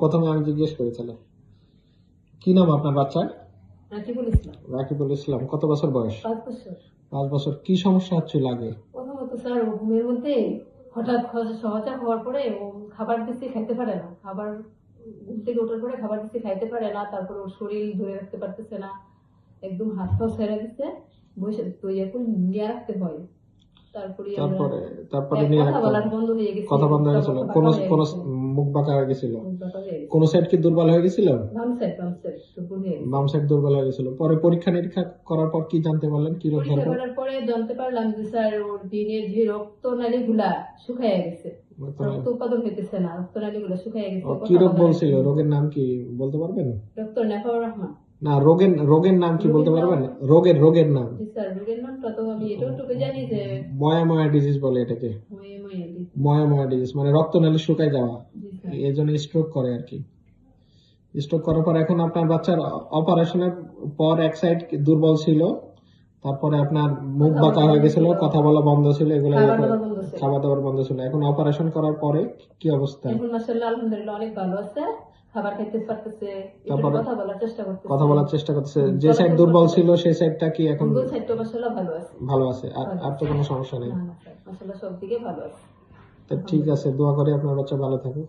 প্রথমে আমি জিজ্ঞেস করি তাহলে কি নাম আপনার বাচ্চার রাকিবুল ইসলাম। রাকিবুল ইসলাম কত বছর বয়স? পাঁচ বছর। পাঁচ বছর। কি সমস্যা হচ্ছিল আগে? প্রথমত স্যার ঘুমের মধ্যে হঠাৎ সহজা হওয়ার পরে খাবার দিচ্ছি পারে না। খাবার ঘুম থেকে ওঠার পরে খাবার দিচ্ছি খাইতে পারে না। তারপর ওর শরীর ধরে রাখতে পারতেছে না। একদম হাত পা ছেড়ে দিচ্ছে। বসে তো এখন নিয়ে রাখতে হয়। তারপরে তারপরে তারপরে নিয়ে কথা রাখতে হবে। বন্ধ হয়ে গেছে। কথা বন্ধ হয়ে গেছিল। কোন কোন। মুখ বাঁকা হয়ে গেছিল। কোন সাইড কি দুর্বল হয়ে গেছিল? বাম সাইড দুর্বল হয়ে গেছিল। পরে পরীক্ষা নিরীক্ষা করার পর কি জানতে পারলেন? কি রোগ করার পরে জানতে পারলাম যে স্যার ওর দিনের যে রক্ত নালী গুলা শুকায় গেছে রক্ত উৎপাদন হইতেছে না রক্ত শুকায় গেছে। কি রোগ বলছিল? রোগের নাম কি বলতে পারবেন? ডক্টর নেফাউর রহমান। না রোগের রোগের নাম কি বলতে পারবেন? রোগের রোগের নাম। স্যার রোগের নামটা তো আমি এটাও জানি যে ময়া ময়া ডিজিজ বলে এটাকে। ময়ে ময়ে ডিজিজ মানে রক্তনালী শুকায় যাওয়া। এই জন্য স্ট্রোক করে আর কি। স্ট্রোক করার পর এখন আপনার বাচ্চার অপারেশনের পর এক সাইড দুর্বল ছিল তারপরে আপনার মুখ বাঁকা হয়ে গেছিল কথা বলা বন্ধ ছিল এগুলো খাবার দাবার বন্ধ ছিল। খাওয়া দাওয়ার বন্ধ ছিল। এখন অপারেশন করার পরে কি অবস্থা? এখন মাসাল্লাহ আলহামদুলিল্লাহ অনেক ভালো আছে। খাবার খাইতে পারতেছে কথা বলার চেষ্টা করতেছে। কথা বলার চেষ্টা করতেছে। যে সাইড দুর্বল। ছিল সেই সাইডটা কি এখন দুর্বল সাইডটা মাসাল্লাহ ভালো আছে। ভালো আছে? আর আর তো কোনো সমস্যা নেই। না সব দিকে ভালো আছে। তো ঠিক আছে দোয়া করি আপনার বাচ্চা ভালো থাকুক।